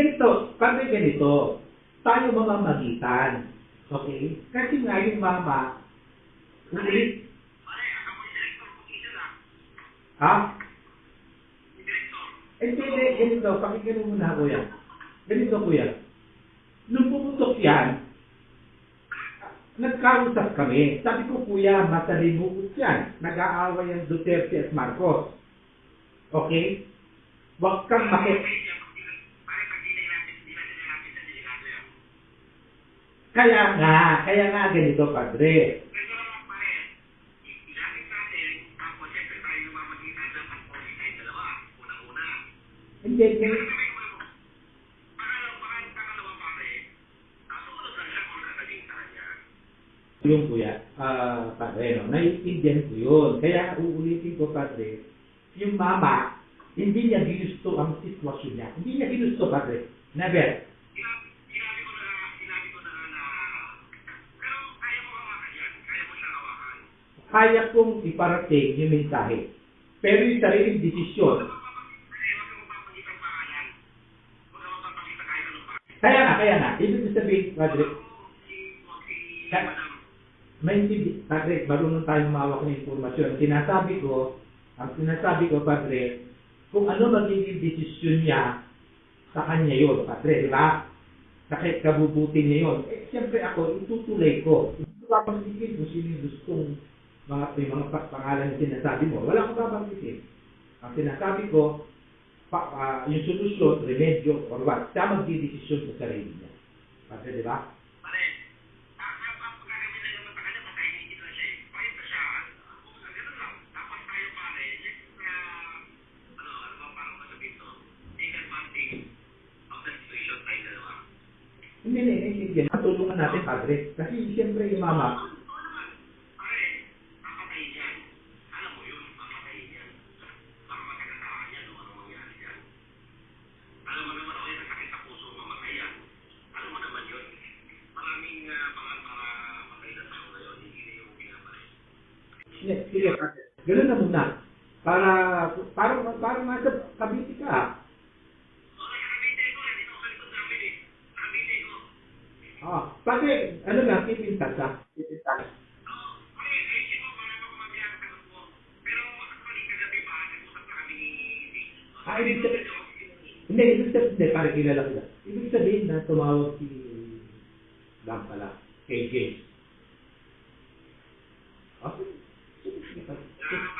ganito, pag ganito, tayo mamamagitan. Okay? Kasi nga yung mama, ulit, ha? Eh, hindi, ganito, pakinggan mo muna, kuya. Ganito, kuya. Nung pumutok yan, nagkausap kami. Sabi ko, kuya, matalimugot yan. Nag-aaway ang Duterte at Marcos. Okay? Huwag kang makit... Kaya nga, kaya nga ganito, padre. Hindi, hindi. Yung kuya, ah, padre, no, naiintindihan ko yun. Kaya uulitin ko, padre, yung mama, hindi niya ginusto ang sitwasyon niya. Hindi niya ginusto, padre. Never. Kaya kong iparating yung mensahe. Pero yung sariling desisyon, kaya nga, kaya nga, ibig sabihin, padre, Kaya- may hindi, padre, marunong tayong mawak ng informasyon. Sinasabi ko, ang sinasabi ko, padre, kung ano magiging desisyon niya, sa kanya yun, padre, di ba? Kahit kabubuti niya yun. Eh, siyempre ako, itutulay ko. Hindi ko papanggitin kung sino yung gustong mga, yung mga pa- pangalan na sinasabi mo. Wala akong papanggitin. Ang sinasabi ko, pa, ah, yung solusyon, remedyo, or what, siya magdidesisyon sa sarili niya. Padre, di ba? Hindi, hindi, hindi. Matulungan natin, padre. Kasi siyempre yung mama, Sige, sige. Ganun na muna. Para, para, para nasa Cavite ka. Ah, pati, ano lang, keep in touch ha? Keep in touch. Ah, ibig sabihin, hindi, ibig sabihin, hindi, para kilala ko lang. Ibig sabihin na tumawag si Lam pala, kay James. Thank you.